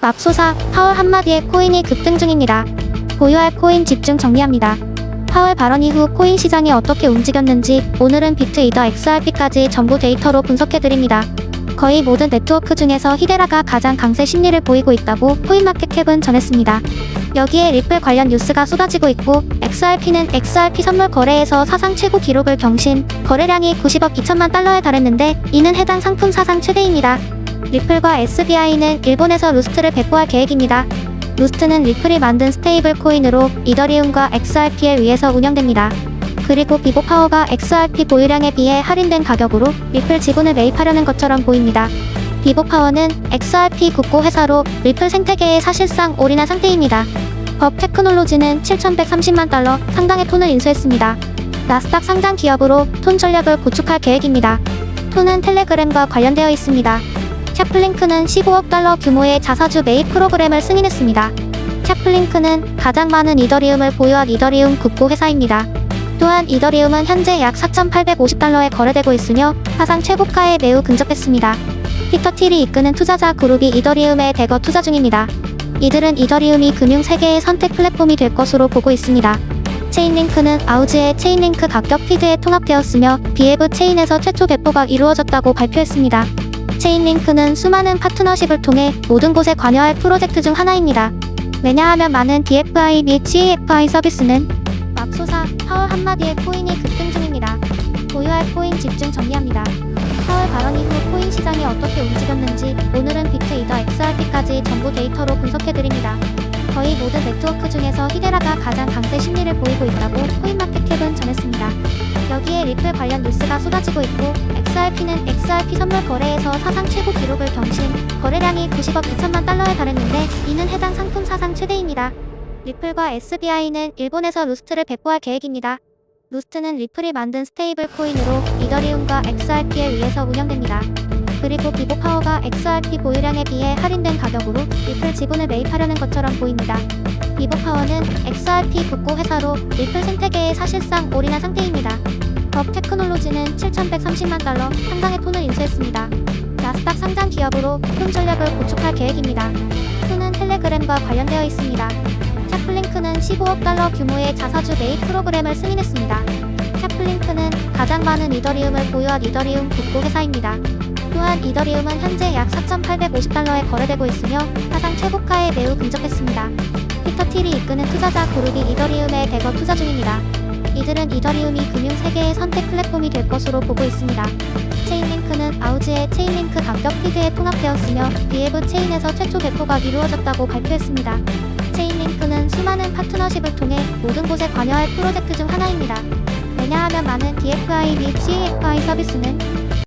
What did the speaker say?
맙소사, 파월 한마디에 코인이 급등 중입니다. 보유할 코인 집중 정리합니다. 파월 발언 이후 코인 시장이 어떻게 움직였는지 오늘은 비트 이더 XRP까지 전부 데이터로 분석해드립니다. 거의 모든 네트워크 중에서 히데라가 가장 강세 심리를 보이고 있다고 코인마켓캡은 전했습니다. 여기에 리플 관련 뉴스가 쏟아지고 있고 XRP는 XRP 선물 거래에서 사상 최고 기록을 경신, 거래량이 90억 2천만 달러에 달했는데 이는 해당 상품 사상 최대입니다. 리플과 SBI는 일본에서 루스트를 배포할 계획입니다. 루스트는 리플이 만든 스테이블 코인으로 이더리움과 XRP에 의해서 운영됩니다. 그리고 비보파워가 XRP 보유량에 비해 할인된 가격으로 리플 지분을 매입하려는 것처럼 보입니다. 비보파워는 XRP 국고 회사로 리플 생태계에 사실상 올인한 상태입니다. 법 테크놀로지는 7,130만 달러 상당의 톤을 인수했습니다. 나스닥 상장 기업으로 톤 전략을 구축할 계획입니다. 톤은 텔레그램과 관련되어 있습니다. 샤플링크는 15억 달러 규모의 자사주 매입 프로그램을 승인했습니다. 샤플링크는 가장 많은 이더리움을 보유한 이더리움 국고 회사입니다. 또한 이더리움은 현재 약 4,850달러에 거래되고 있으며 사상 최고가에 매우 근접했습니다. 피터 틸이 이끄는 투자자 그룹이 이더리움에 대거 투자 중입니다. 이들은 이더리움이 금융 세계의 선택 플랫폼이 될 것으로 보고 있습니다. 체인링크는 아우즈의 체인링크 각격 피드에 통합되었으며 비에브 체인에서 최초 배포가 이루어졌다고 발표했습니다. 체인링크는 수많은 파트너십을 통해 모든 곳에 관여할 프로젝트 중 하나입니다. 왜냐하면 많은 DFI 및 CAFI 서비스는 맙소사 파월 한마디에 코인이 급등 중입니다. 보유할 코인 집중 정리합니다. 파월 발언 이후 코인 시장이 어떻게 움직였는지 오늘은 비트 이더 XRP까지 전부 데이터로 분석해드립니다. 거의 모든 네트워크 중에서 히데라가 가장 강세 심리를 보이고 있다고 코인마켓캡은 전했습니다. 여기에 리플 관련 뉴스가 쏟아지고 있고 XRP는 XRP 선물 거래에서 사상 최고 기록을 경신, 거래량이 90억 2천만 달러에 달했는데 이는 해당 상품 사상 최대입니다. 리플과 SBI는 일본에서 루스트를 배포할 계획입니다. 루스트는 리플이 만든 스테이블 코인으로 이더리움과 XRP에 의해서 운영됩니다. 그리고 비보파워가 XRP 보유량에 비해 할인된 가격으로 리플 지분을 매입하려는 것처럼 보입니다. 비보파워는 XRP 국고 회사로 리플 생태계에 사실상 올인한 상태입니다. 법 테크놀로지는 7,130만 달러 상당의 톤을 인수했습니다. 나스닥 상장 기업으로 톤 전략을 구축할 계획입니다. 톤은 텔레그램과 관련되어 있습니다. 샤플링크는 15억 달러 규모의 자사주 매입 프로그램을 승인했습니다. 샤플링크는 가장 많은 이더리움을 보유한 이더리움 국고 회사입니다. 또한 이더리움은 현재 약 4,850달러에 거래되고 있으며 사상 최고가에 매우 근접했습니다. 피터 틸이 이끄는 투자자 그룹이 이더리움에 대거 투자 중입니다. 이들은 이더리움이 금융 세계의 선택 플랫폼이 될 것으로 보고 있습니다. 체인링크는 아우즈의 체인링크 각격 피드에 통합되었으며 비에브 체인에서 최초 배포가 이루어졌다고 발표했습니다. 체인링크는 수많은 파트너십을 통해 모든 곳에 관여할 프로젝트 중 하나입니다. 왜냐하면 많은 DFI 및 CAFI 서비스는